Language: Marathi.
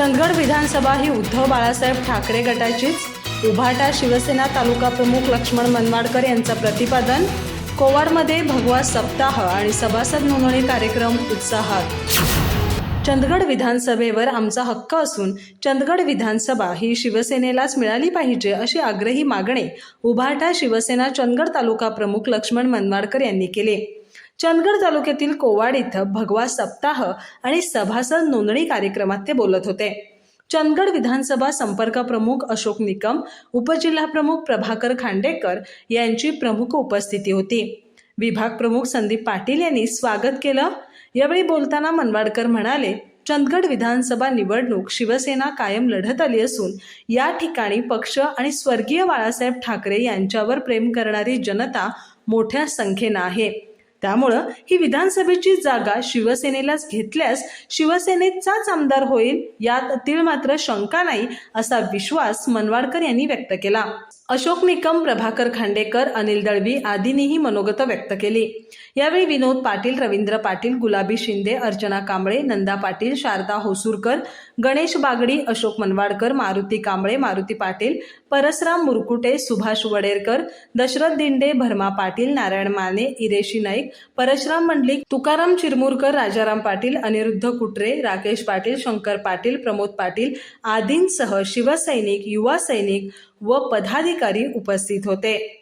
चंदगड विधानसभा ही उद्धव बाळासाहेब ठाकरे गटाचीच उभाटा शिवसेना तालुका प्रमुख लक्ष्मण मनमाडकर यांचं प्रतिपादन कोवाडमध्ये भगवा सप्ताह आणि सभासद नोंदणी कार्यक्रम उत्साहात. चंदगड विधानसभेवर आमचा हक्क असून चंदगड विधानसभा ही शिवसेनेलाच मिळाली पाहिजे अशी आग्रही मागणी उभाटा शिवसेना चंदगड तालुका प्रमुख लक्ष्मण मनमाडकर यांनी केली. चंदगड तालुक्यातील कोवाड इथं भगवा सप्ताह आणि सभासद नोंदणी कार्यक्रमात ते बोलत होते. चंदगड विधानसभा संपर्क प्रमुख अशोक निकम उपजिल्हा प्रमुख प्रभाकर खांडेकर यांची प्रमुख उपस्थिती होती. विभाग प्रमुख संदीप पाटील यांनी स्वागत केलं. यावेळी बोलताना मनवाडकर म्हणाले चंदगड विधानसभा निवडणूक शिवसेना कायम लढत आली असून या ठिकाणी पक्ष आणि स्वर्गीय बाळासाहेब ठाकरे यांच्यावर प्रेम करणारी जनता मोठ्या संख्येनं आहे. त्यामुळं ही विधानसभेची जागा शिवसेनेलाच घेतल्यास शिवसेनेचाच आमदार होईल यात तीळ मात्र शंका नाही असा विश्वास मनवाडकर यांनी व्यक्त केला. अशोक निकम प्रभाकर खांडेकर अनिल दळवी आदींनीही मनोगत व्यक्त केली. यावेळी विनोद पाटील रवींद्र पाटील गुलाबी शिंदे अर्चना कांबळे नंदा पाटील शारदा होसूरकर गणेश बागडी अशोक मनवाडकर मारुती कांबळे मारुती पाटील परसराम मुरकुटे सुभाष वडेरकर दशरथ दिंडे भरमा पाटील नारायण माने इरेशी नाईक परशुराम मंडलिक तुकाराम चिरमुरकर राजाराम पाटील अनिरुद्ध कुटरे राकेश पाटील शंकर पाटील प्रमोद पाटील आदींसह शिवसैनिक युवा सैनिक व पदाधिकारी उपस्थित होते.